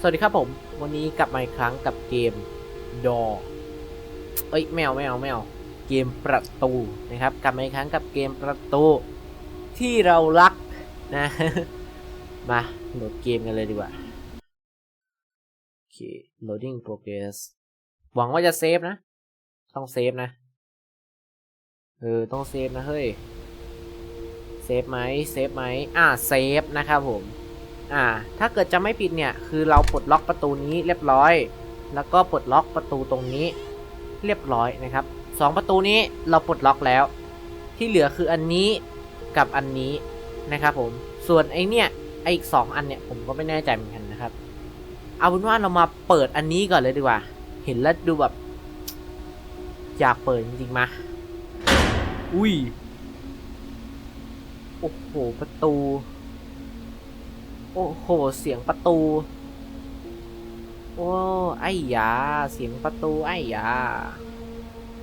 สวัสดีครับผม วันนี้กลับมาอีกครั้งกับเกมดอเอ้ยแมวแมวแมวเกมประตูนะครับ กลับมาอีกครั้งกับเกมประตูที่เรารักนะ มาโหลดเกมกันเลยดีกว่าโอเค loading progress หวังว่าจะเซฟนะ ต้องเซฟนะ เออ ต้องเซฟนะเฮ้ย เซฟไหมเซฟไหมอ่าเซฟนะครับผม อ่า ถ้าเกิดจะไม่ผิดเนี่ย คือเราปลดล็อกประตูนี้เรียบร้อย แล้วก็ปลดล็อกประตูตรงนี้ เรียบร้อยนะครับสองประตูนี้เราปลดล็อกแล้ว ที่เหลือคืออันนี้กับอันนี้นะครับผม ส่วนไอเนี่ยไออีกสองอันเนี่ยผมก็ไม่แน่ใจเหมือนกันนะครับ เอาเป็นว่าเรามาเปิดอันนี้ก่อนเลยดีกว่า เห็นแล้วดูแบบ อยากเปิดจริงๆมา อุ้ย โอ้โห ประตูโอ้โห เสียงประตู โอ้ไอ้ยา เสียงประตูไอ้ยา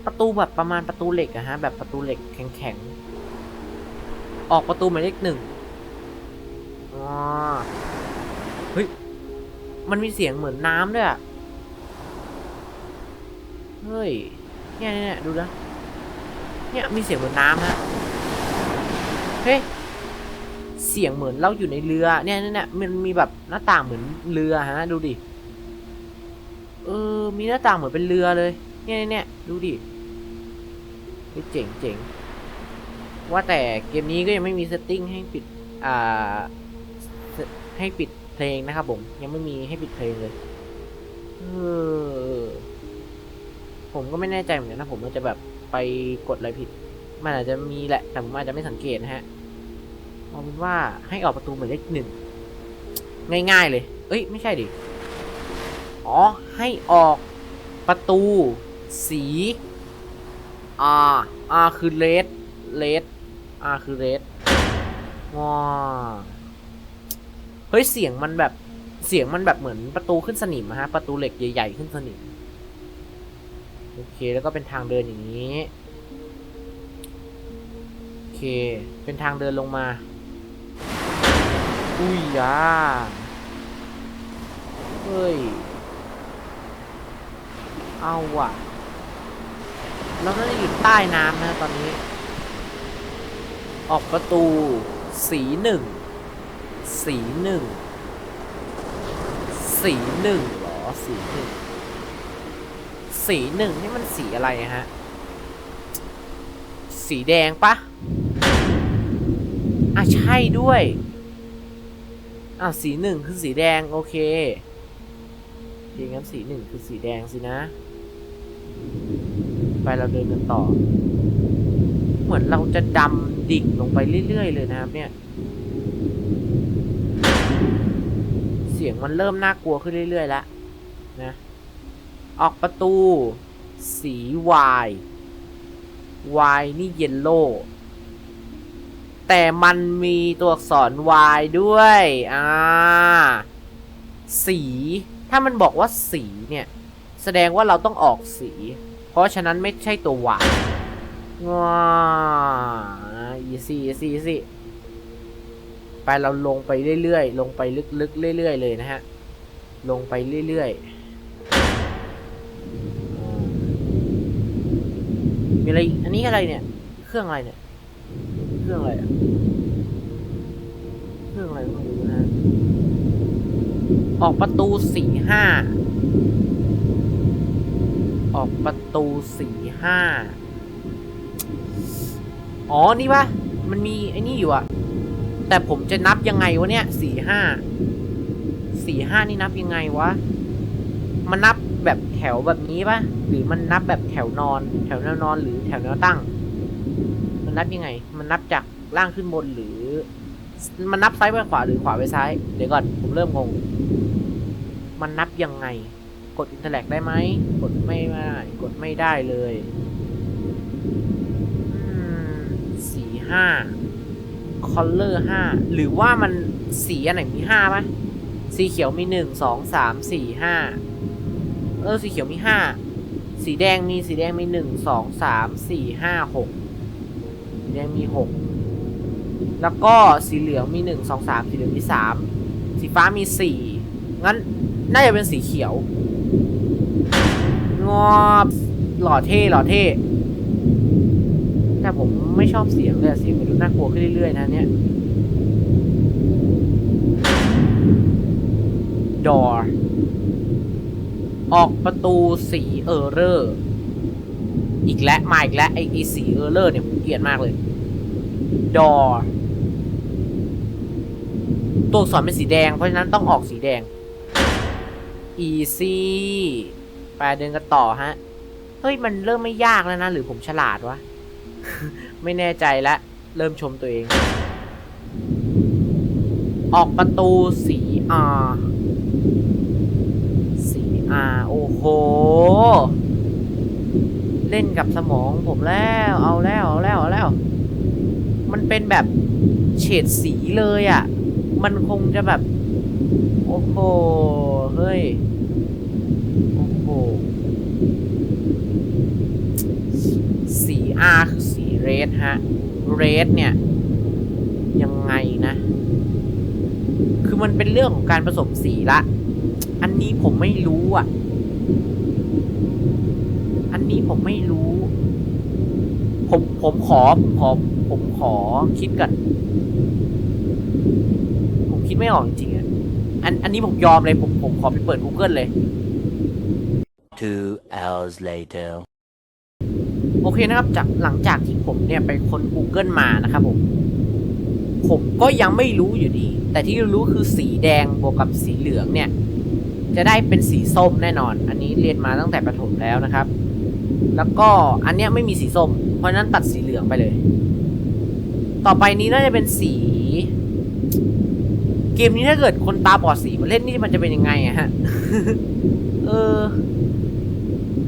ประตูแบบประมาณประตูเหล็กอะฮะ แบบประตูเหล็กแข็งๆ ออกประตูหมายเลขหนึ่งอ๋อเฮ้ย มันมีเสียงเหมือนน้ำด้วยอะเฮ้ย เนี่ยเนี่ยดูนะ เนี่ยมีเสียงเหมือนน้ำฮะ เฮ้ย สียงเหมือนเราอยู่ในเรือเนี่ยเนี่ยเนี่ยมันมีแบบหน้าต่างเหมือนเรือฮะดูดิเออมีหน้าต่างเหมือนเป็นเรือเลย เนี่ยเนี่ยดูดิเฮ้ยเจ๋งเจ๋งว่าแต่เกมนี้ก็ยังไม่มีเซตติ้งให้ปิดอ่าให้ปิดเพลงนะครับผมยังไม่มีให้ปิดเพลงเลยเออผมก็ไม่แน่ใจเหมือนกันนะผมมันจะแบบไปกดอะไรผิด มันอาจจะมีแหละแต่ผมอาจจะไม่สังเกตนะฮะ เอาเป็นว่าให้ออกประตูหมายเลขหนึ่งง่ายๆเลย เอ้ยไม่ใช่ดิ อ๋อให้ออกประตูสี R R คือ red red R คือ red ว้าเฮ้ยเสียงมันแบบเสียงมันแบบเหมือนประตูขึ้นสนิมอะฮะประตูเหล็กใหญ่ๆขึ้นสนิมโอเคแล้วก็เป็นทางเดินอย่างนี้โอเคเป็นทางเดินลงมา อุ้ยยาเฮ้ย เอาว่ะเราน่าจะอยู่ใต้น้ำนะตอนนี้ ออกประตู สีหนึ่ง สีหนึ่ง สีหนึ่งเหรอ สีหนึ่ง สีหนึ่งนี่มันสีอะไรฮะ สีแดงปะอะใช่ด้วย อะสีหนึ่งคือสีแดง โอเคอย่างงั้นสีหนึ่งคือสีแดงสินะ ไปเราเดินกันต่อ เหมือนเราจะดำดิ่งลงไปเรื่อยๆเลยนะครับเนี่ย เสียงมันเริ่มน่ากลัวขึ้นเรื่อยๆแล้วนะ ออกประตู สีวายวายนี่เยลโล่ แต่มันมีตัวอักษร Y ด้วย อ่า สี ถ้ามันบอกว่าสีเนี่ย แสดงว่าเราต้องออกสี เพราะฉะนั้นไม่ใช่ตัว Y ว้าอีซี่อีซี่อีซี่ไปเราลงไปเรื่อยๆ ลงไปลึกๆ เรื่อยๆ เลยนะฮะ ลงไปเรื่อยๆ มีอะไร อันนี้อะไรเนี่ย เครื่องอะไรเนี่ย เครื่องอะไรอะเครื่องอะไรก็ไม่รู้นะออกประตูสี่ห้าออกประตูสี่ห้าอ๋อ นี่ปะมันมีไอ้นี่อยู่อะแต่ผมจะนับยังไงวะเนี่ยสี่ห้าสี่ห้านี่นับยังไงวะ มันนับแบบแถวแบบนี้ปะหรือมันนับแบบแถวนอน แถวแนวนอนหรือแถวแนวตั้ง นับยังไง มันนับจากล่างขึ้นบนหรือ มันนับซ้ายไปขวาหรือขวาไปซ้าย เดี๋ยวก่อนผมเริ่มงง มันนับยังไง กดอินเทอร์แลกได้ไหม กดไม่ได้กดไม่ได้เลยสี่ห้าคอลเลอร์ห้าหรือว่ามันสีอันไหนมีห้าปะสีเขียวมีหนึ่งสองสามสี่ห้าเออสีเขียวมีห้าสีแดงมีสีแดงมีหนึ่งสองสามสี่ห้าหก แดงมีหกแล้วก็สีเหลืองมีหนึ่งสองสามสีเหลืองมีสามสีฟ้ามีสี่งั้นน่าจะเป็นสีเขียว งอบหล่อเท่หล่อเท่แต่ผมไม่ชอบเสียงเลยเสียงมันดูน่ากลัวขึ้นเรื่อยๆนะเนี่ย door ออกประตูสีเออร์เรอร์อีกแล้วมาอีกแล้วไอ้สีเออร์เรอร์เนี่ยผมเกลียดมากเลย door ตัวอักษรเป็นสีแดง เพราะฉะนั้นต้องออกสีแดง easy ไปเดินกันต่อฮะ เฮ้ย มันเริ่มไม่ยากแล้วนะ หรือผมฉลาดวะ ไม่แน่ใจล้วเริ่มชมตัวเอง ออกประตูสี R สี R โอ้โห เล่นกับสมองผมแล้ว เอาแล้ว เอาแล้ว เอาแล้ว มันเป็นแบบเฉดสีเลยอะ่ะ มันคงจะแบบ โอ้โห เฮ้ย โอ้โห สี R คือสีเรดฮะ เรดเนี่ย ยังไงนะ คือมันเป็นเรื่องของการผสมสีละ อันนี้ผมไม่รู้อะ อันนี้ผมไม่รู้ ผมผมขอผมขอผมขอคิดก่อนผมคิดไม่ออกจริงๆอะอันอันนี้ผมยอมเลยผมผมขอไปเปิด Google เลย Two hours later. โอเคนะครับจากหลังจากที่ผมเนี่ยไปค้น Google มานะครับผม ผมก็ยังไม่รู้อยู่ดี แต่ที่รู้คือสีแดงบวกกับสีเหลืองเนี่ย จะได้เป็นสีส้มแน่นอน อันนี้เรียนมาตั้งแต่ประถมแล้วนะครับ แล้วก็อันเนี้ยไม่มีสีส้ม เพราะนั้นตัดสีเหลืองไปเลย ต่อไปนี้น่าจะเป็นสี เกมนี้ถ้าเกิดคนตาบอดสีมาเล่นนี่มันจะเป็นยังไงอะฮะ เออ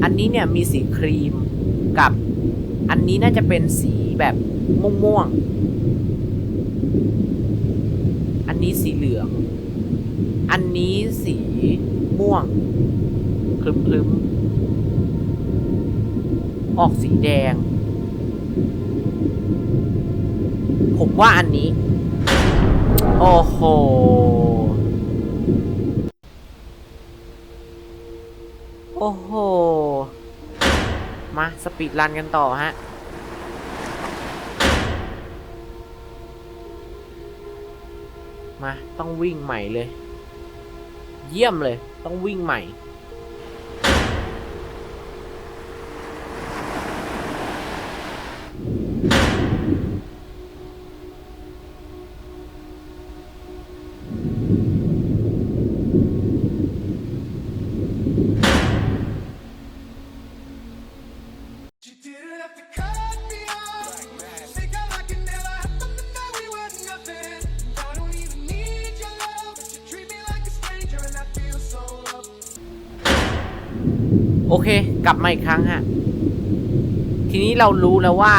อันนี้เนี่ยมีสีครีมกับ อันนี้น่าจะเป็นสีแบบม่วงๆ อันนี้สีเหลือง อันนี้สีม่วง คลึมๆ ออกสีแดง ผมว่าอันนี้ โอ้โห โอ้โห มา สปีดรันกันต่อฮะมา ต้องวิ่งใหม่เลย เยี่ยมเลย ต้องวิ่งใหม่ กลับมาอีกครั้งฮะ ทีนี้เรารู้แล้วว่า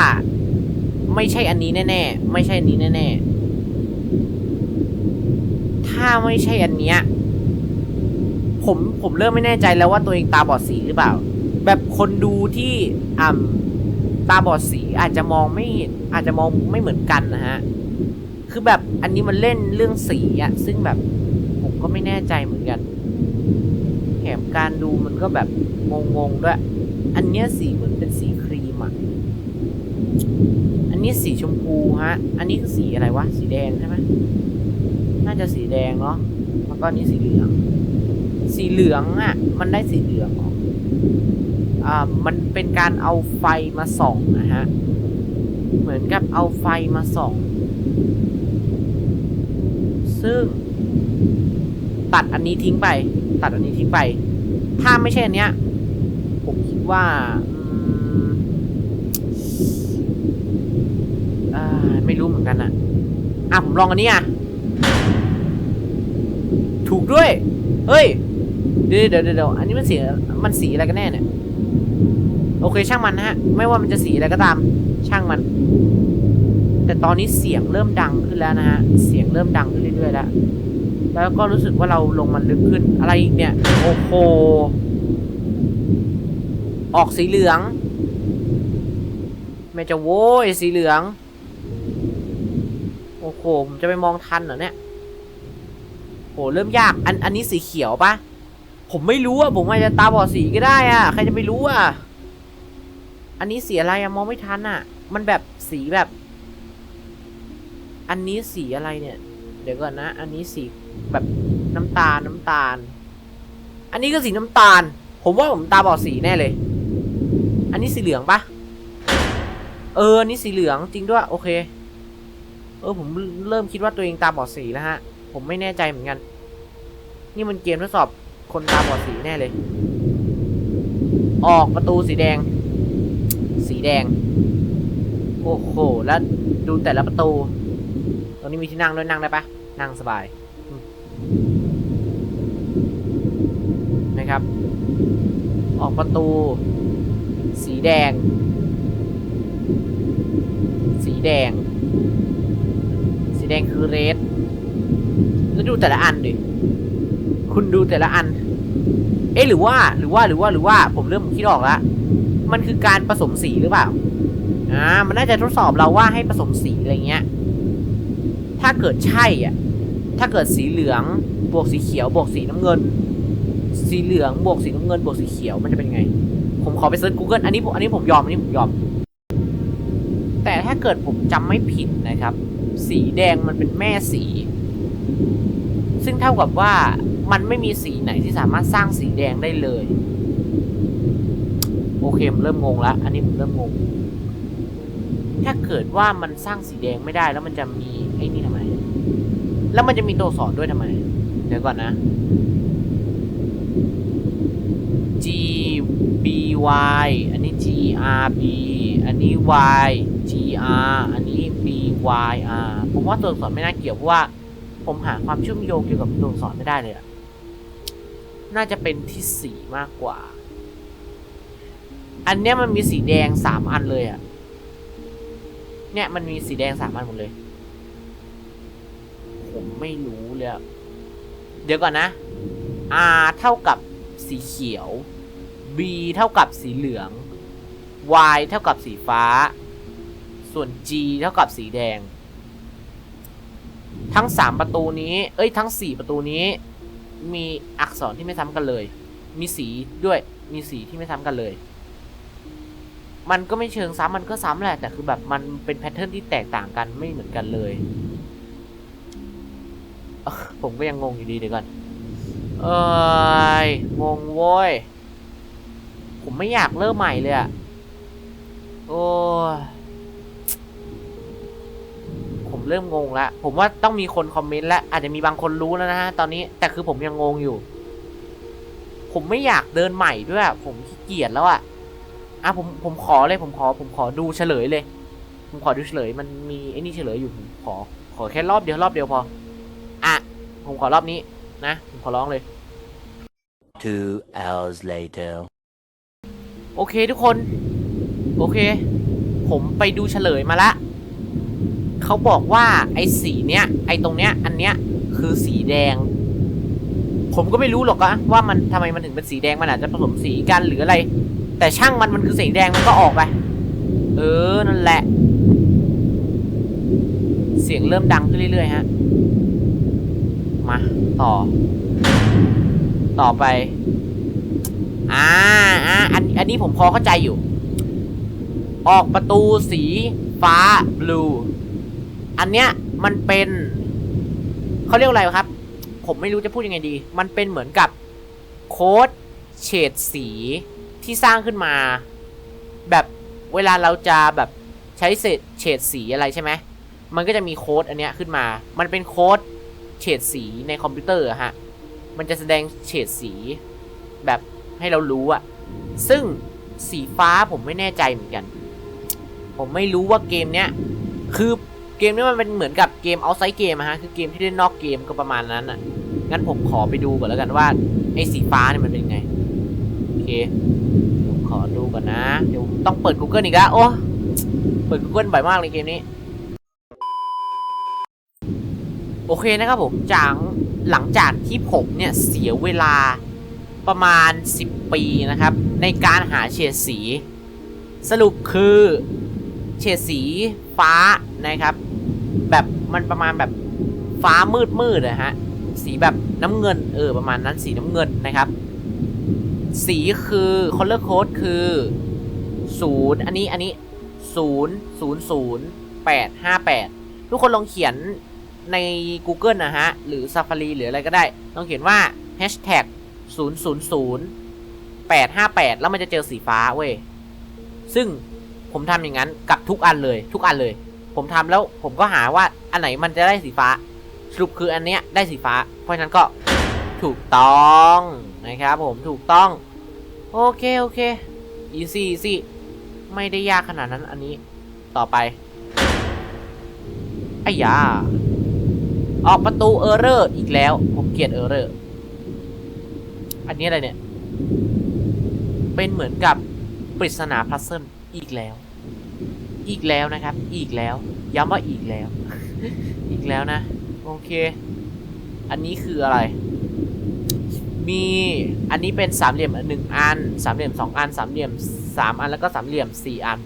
ไม่ใช่อันนี้แน่ๆ ไม่ใช่อันนี้แน่ๆ ถ้าไม่ใช่อันเนี้ย ผมผมเริ่มไม่แน่ใจแล้วว่าตัวเองตาบอดสีหรือเปล่า แบบคนดูที่อ่ำตาบอดสีอาจจะมองไม่เห็นอาจจะมองไม่เหมือนกันนะฮะ คือแบบอันนี้มันเล่นเรื่องสีอะซึ่งแบบผมก็ไม่แน่ใจเหมือนกัน มการดูมันก็แบบงงๆด้วย อันเนี้ยสีเหมือนเป็นสีครีมอะอันนี้สีชมพูฮะ อันนี้คือสีอะไรวะ สีแดงใช่ไหมน่าจะสีแดงเนาะ แล้วก็นนี้สีเหลือง สีเหลืองอะมันได้สีเหลืองออ่า มันเป็นการเอาไฟมาส่องนะฮะ เหมือนกับเอาไฟมาส่อง ซึ่ง ตัดอันนี้ทิ้งไป ตัดอันนี้ทิ้งไป ถ้าไม่ใช่อันเนี้ย ผมคิดว่าไม่รู้เหมือนกันอะอะผมลองอันนี้อะ ถูกด้วย เฮ้ย เดี๋ยวเดี๋ยวเดี๋ยวอันนี้มันสีมันสีอะไรกันแน่เนี่ย โอเคช่างมันนะฮะ ไม่ว่ามันจะสีอะไรก็ตาม ช่างมัน แต่ตอนนี้เสียงเริ่มดังขึ้นแล้วนะฮะ เสียงเริ่มดังขึ้นเรื่อยๆแล้ว แล้วก็รู้สึกว่าเราลงมันลึกขึ้นอะไรอีกเนี่ย โอ้โห ออกสีเหลืองแม่จะโว้ยสีเหลือง โอ้โหผมจะไปมองทันเหรอเนี่ยโหเริ่มยากอันอันนี้สีเขียวปะผมไม่รู้อะผมอาจจะตาบอดสีก็ได้อะใครจะไปรู้อะอันนี้สีอะไรอะมองไม่ทันอะมันแบบสีแบบ อันนี้สีอะไรเนี่ย เดี๋ยวก่อนนะ อันนี้สีแบบน้ำตาลน้ำตาล อันนี้ก็สีน้ำตาล ผมว่าผมตาบอดสีแน่เลย อันนี้สีเหลืองปะเอออันนี้สีเหลืองจริงด้วย โอเค เออผมเริ่มคิดว่าตัวเองตาบอดสีแล้วฮะ ผมไม่แน่ใจเหมือนกัน นี่มันเกมทดสอบคนตาบอดสีแน่เลย ออกประตูสีแดง สีแดง โอ้โห แล้วดูแต่ละประตู รงนี้มีที่นั่งด้วยนั่งได้ปะนั่งสบายนะครับ ออกประตู สีแดง สีแดง สีแดงคือเรดแล้วดูแต่ละอันดิคุณดูแต่ละอัน เอ๊ะหรือว่าหรือว่าหรือว่าหรือว่าผมเริ่มคิดออกแล้วมันคือการผสมสีหรือเปล่าอ่ามันน่าจะทดสอบเราว่าให้ผสมสีอะไรเงี้ย ถ้าเกิดใช่อะถ้าเกิดสีเหลืองบวกสีเขียวบวกสีน้ำเงิน สีเหลืองบวกสีน้ำเงินบวกสีเขียวมันจะเป็นไง ผมขอไปเซิร์ช Google อันนี้ผมอันนี้ผมยอมอันนี้ผมยอม แต่ถ้าเกิดผมจำไม่ผิดนะครับ สีแดงมันเป็นแม่สี ซึ่งเท่ากับว่ามันไม่มีสีไหนที่สามารถสร้างสีแดงได้เลย โอเคผมเริ่มงงแล้วอันนี้ผมเริ่มงง ถ้าเกิดว่ามันสร้างสีแดงไม่ได้แล้วมันจะมี ไอ้นี่ทำไม แล้วมันจะมีตัวสอนด้วยทำไม เดี๋ยวก่อนนะ G B Y อันนี้ G R B อันนี้ Y G R อันนี้ B Y R ผมว่าตัวสอักษรไม่น่าเกี่ยวเพราะว่า ผมหาความเชื่อมโยงเกี่ยวกับตัวสอักษรไม่ได้เลยอะน่าจะเป็นที่สีมากกว่า อันเนี้ยมันมีสีแดงสามอันเลยอะเนี่ยมันมีสีแดงสามอันหมดเลย ผมไม่รู้เลยเดี๋ยวก่อนนะ R เท่ากับสีเขียว B เท่ากับสีเหลือง Y เท่ากับสีฟ้า ส่วน G เท่ากับสีแดง ทั้งสามประตูนี้ เอ้ย ทั้งสี่ประตูนี้ มีอักษรที่ไม่ซ้ำกันเลย มีสีด้วย มีสีที่ไม่ซ้ำกันเลย มันก็ไม่เชิงซ้ำมันก็ซ้ำแหละ แต่คือแบบมันเป็นแพทเทิร์นที่แตกต่างกันไม่เหมือนกันเลย ผมก็ยังงงอยู่ดีเดี๋ยวก่อน เอ้ย งงโว้ย ผมไม่อยากเริ่มใหม่เลยอะโอ้ผมเริ่มงงแล้วผมว่าต้องมีคนคอมเมนต์แล้ว อาจจะมีบางคนรู้แล้วนะฮะตอนนี้ แต่คือผมยังงงอยู่ ผมไม่อยากเดินใหม่ด้วยอะผมขี้เกียจแล้วอะอะผมผมขอเลยผมขอ ผมขอดูเฉลยเลย ผมขอดูเฉลย มันมีไอ้นี่เฉลยอยู่ผมขอ ขอแค่รอบเดียวรอบเดียวพอ ผมขอรอบนี้นะ ผมขอร้องเลย Two hours later. โอเคทุกคน โอเค ผมไปดูเฉลยมาละ เขาบอกว่าไอ้สีเนี้ย ไอ้ตรงเนี้ย อันเนี้ยคือสีแดง ผมก็ไม่รู้หรอกอะว่ามันทำไมมันถึงเป็นสีแดง มันอาจจะผสมสีกันหรืออะไร แต่ช่างมันมันคือสีแดงมันก็ออกไป เออ นั่นแหละ เสียงเริ่มดังขึ้นเรื่อยๆฮะ มา ต่อ ต่อไป อ่าอ่าอันอันนี้ผมพอเข้าใจอยู่ ออกประตูสีฟ้าบลู อันเนี้ยมันเป็นเขาเรียกอะไรครับ ผมไม่รู้จะพูดยังไงดี มันเป็นเหมือนกับโค้ดเฉดสีที่สร้างขึ้นมา แบบเวลาเราจะแบบใช้เศษเฉดสีอะไรใช่ไหมมันก็จะมีโค้ดอันเนี้ยขึ้นมา มันเป็นโค้ด เฉดสีในคอมพิวเตอร์อะฮะ มันจะแสดงเฉดสีแบบให้เรารู้อะซึ่งสีฟ้าผมไม่แน่ใจเหมือนกัน ผมไม่รู้ว่าเกมเนี้ย คือเกมนี้มันเป็นเหมือนกับเกมเอาไซ d ์เกมอะฮะ คือเกมที่เล่นนอกเกมก็ประมาณนั้นอะงั้นผมขอไปดูก่อนแล้วกันว่าไอ้สีฟ้าเนี่ยมันเป็นไง โอเค ผมขอดูก่อนนะ เดี๋ยวต้องเปิด Google อีกแล้วโอ้ เปิด Google บ่อยมากเลยเกมนี้ โอเคนะครับผมจากหลังจากที่ผมเนี่ยเสียเวลาประมาณ 10 ปีนะครับ ในการหาเฉดสี สรุปคือเฉดสีฟ้านะครับ แบบมันประมาณแบบฟ้ามืดมืดๆอะฮะสีแบบน้ำเงินเออประมาณนั้นสีน้ำเงินนะครับ สีคือ color code คือศูนย์อันนี้อันนี้ศูนย์ศูนย์ศูนย์แปดห้าแปดทุกคนลองเขียน ใน Google นะฮะ หรือ Safari หรืออะไรก็ได้ลองเขียนว่า hashtag 000 858 แล้วมันจะเจอสีฟ้าเว้ย ซึ่งผมทำอย่างนั้นกับทุกอันเลย ทุกอันเลย ผมทำแล้วผมก็หาว่าอันไหนมันจะได้สีฟ้า สรุปคืออันเนี้ยได้สีฟ้า เพราะฉะนั้นก็ถูกต้องนะครับผมถูกต้อง โอเค โอเคอีซี่สิไม่ได้ยากขนาดนั้นอันนี้ต่อไปไอ้ยา ออกประตูเออร์เรอร์อีกแล้ว ผมเกลียดเออร์เรอร์อันนี้อะไรเนี่ย เป็นเหมือนกับปริศนาพัซเซิลอีกแล้ว อีกแล้วนะครับ อีกแล้ว ย้ำว่าอีกแล้ว อีกแล้วนะ โอเค อันนี้คืออะไร มีอันนี้เป็นสามเหลี่ยมหนึ่งอัน สามเหลี่ยมสองอัน สามเหลี่ยมสามอันแล้วก็สามเหลี่ยมสี่อัน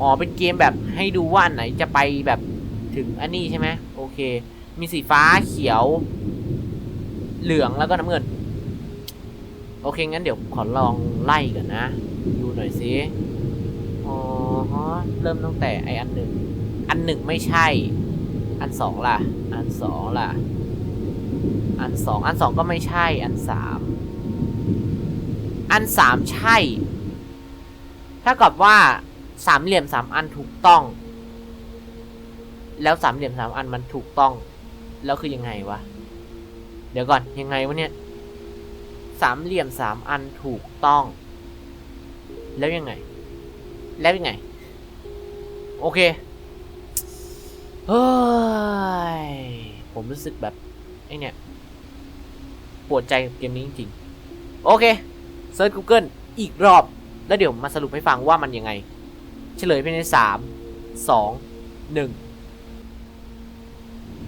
อ๋อเป็นเกมแบบให้ดูว่าอันไหนจะไปแบบถึงอันนี้ใช่ไหม เค มีสีฟ้าเขียว เหลืองแล้วก็น้ำเงิน โอเค งั้นเดี๋ยวขอลองไล่ก่อนนะ ดูหน่อยสิอ๋อฮะเริ่มตั้งแต่ไออันหนึ่ง อันหนึ่งไม่ใช่ อันสองล่ะ อันสองล่ะ อันสอง อันสองก็ไม่ใช่ อันสาม อันสามใช่ ถ้ากับว่าสามเหลี่ยมสามอันถูกต้อง แล้วสามเหลี่ยมสามอันมันถูกต้อง แล้วคือยังไงวะ เดี๋ยวก่อนยังไงวะเนี่ย สามเหลี่ยมสามอันถูกต้อง แล้วยังไง แล้วยังไง โอเค เฮ้ย ผมรู้สึกแบบไอเนี่ยปวดใจกับเกมนี้จริงๆ โอเคเซิร์ช Google อีกรอบ แล้วเดี๋ยวมาสรุปให้ฟังว่ามันยังไง เฉลยภายในสามสองหนึ่ง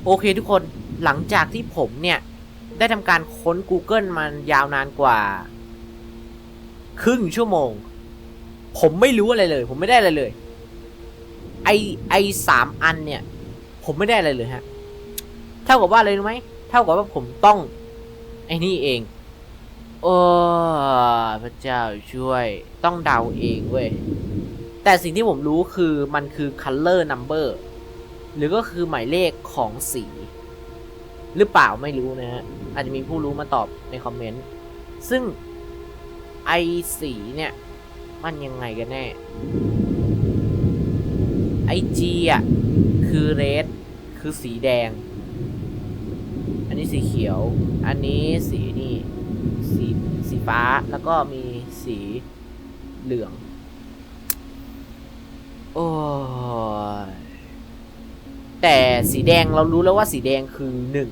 โอเคทุกคนหลังจากที่ผมเนี่ย ได้ทำการค้น Google มันยาวนานกว่า ครึ่งชั่วโมง ผมไม่รู้อะไรเลย ผมไม่ได้อะไรเลย ไอไอสามอันเนี่ย ผมไม่ได้อะไรเลยฮะ เท่ากับว่าอะไรรู้ไหมเท่ากับว่าผมต้อง ไอ้นี่เอง โอ้พระเจ้าช่วย ต้องเดาเองเว้ย แต่สิ่งที่ผมรู้คือมันคือ color number หรือก็คือหมายเลขของสี หรือเปล่าไม่รู้นะฮะอาจจะมีผู้รู้มาตอบในคอมเมนต์ซึ่งไอสีเนี่ย มันยังไงกันแน่ไอจีอะ คือเรดคือสีแดง อันนี้สีเขียว อันนี้สีนี่สีสีฟ้าแล้วก็มีสีเหลือง โอ้ย แต่สีแดงเรารู้แล้วว่าสีแดงคือหนึ่ง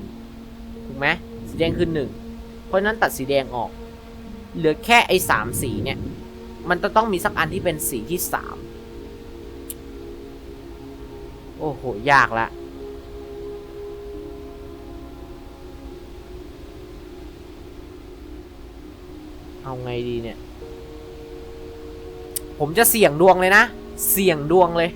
ถูกไหมสีแดงคือหนึ่งเพราะนั้นตัดสีแดงออก เหลือแค่ไอ้สามสีเนี่ย มันจะต้องมีสักอันที่เป็นสีที่สามโอ้โห ยากละเอาไงดีเนี่ย ผมจะเสี่ยงดวงเลยนะ เสี่ยงดวงเลย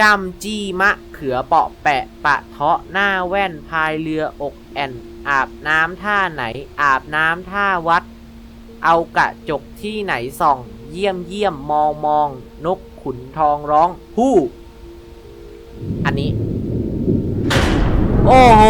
จำจี้มะเขือเปาะแปะปะเทาะหน้าแว่นพายเรืออกแอนอาบน้ำท่าไหน อาบน้ำท่าวัด เอากระจกที่ไหนส่อง เยี่ยมเยี่ยมมองมองนกขุนทองร้องฮู้ อันนี้ โอ้โห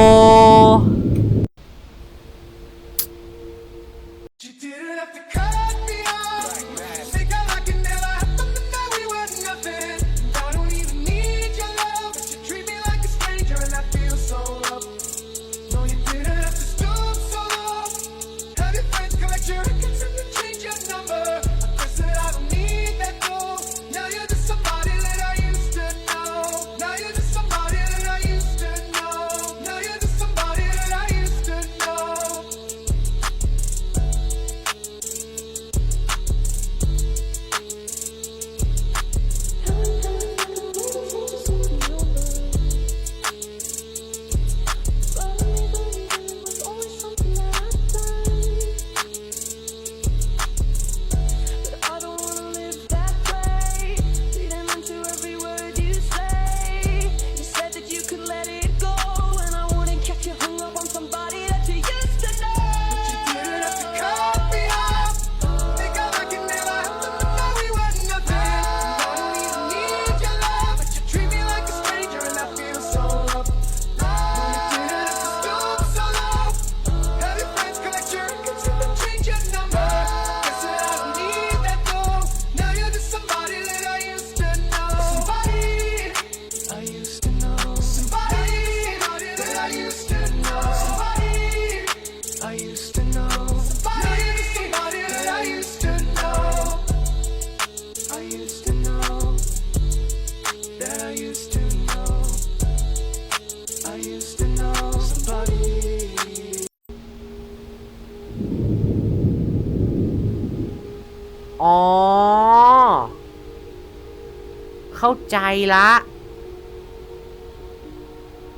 เข้าใจละ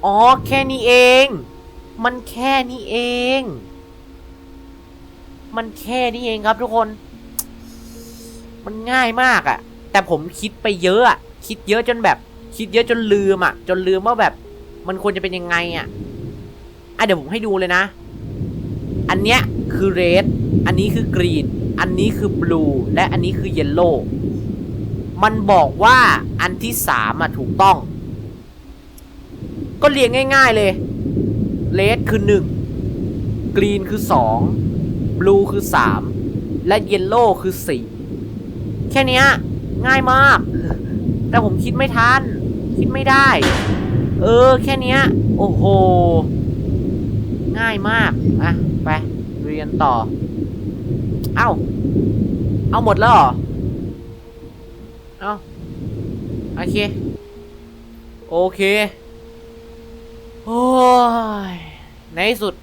อ๋อ แค่นี้เอง มันแค่นี้เอง มันแค่นี้เองครับทุกคน มันง่ายมากอะแต่ผมคิดไปเยอะอะคิดเยอะจนแบบ คิดเยอะจนลืมอะจนลืมว่าแบบ มันควรจะเป็นยังไงอะอะเดี๋ยวผมให้ดูเลยนะ อันเนี้ยคือเรด อันนี้คือกรีน อันนี้คือบลู และอันนี้คือเยลโล่ มันบอกว่าอันที่สามอะถูกต้อง ก็เรียงง่ายๆเลยเรดคือหนึ่งกรีนคือสองบลูคือสามและเยลโล่คือสี่แค่นี้ง่ายมาก แต่ผมคิดไม่ทัน คิดไม่ได้ เออ แค่นี้โอ้โห ง่ายมากอะไปเรียนต่อ เอ้า เอาหมดแล้วเหรอ โอเค โอเคโอ้ยในที่สุด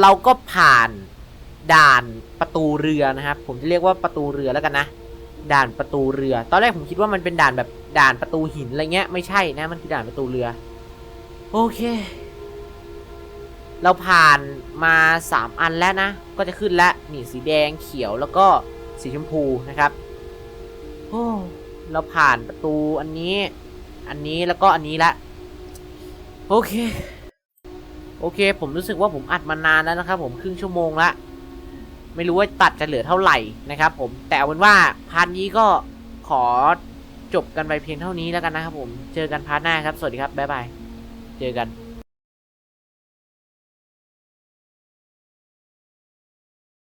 เราก็ผ่านด่านประตูเรือนะครับ ผมจะเรียกว่าประตูเรือแล้วกันนะ ด่านประตูเรือ ตอนแรกผมคิดว่ามันเป็นด่านแบบด่านประตูหินอะไรเงี้ย ไม่ใช่นะ มันคือด่านประตูเรือ โอเค เราผ่านมา 3 อันแล้วนะ ก็จะขึ้นแล้วนี่สีแดงเขียวแล้วก็สีชมพูนะครับ โอ้ เราผ่านประตูอันนี้ อันนี้แล้วก็อันนี้ละ โอเค โอเค ผมรู้สึกว่าผมอัดมานานแล้วนะครับผมครึ่งชั่วโมงละ ไม่รู้ว่าตัดจะเหลือเท่าไหร่นะครับ ผม แต่เอาเป็นว่าพาร์ทนี้ก็ขอจบกันไปเพียงเท่านี้แล้วกันนะครับผม เจอกันพาร์ทหน้าครับ สวัสดีครับ บ๊ายบาย เจอกัน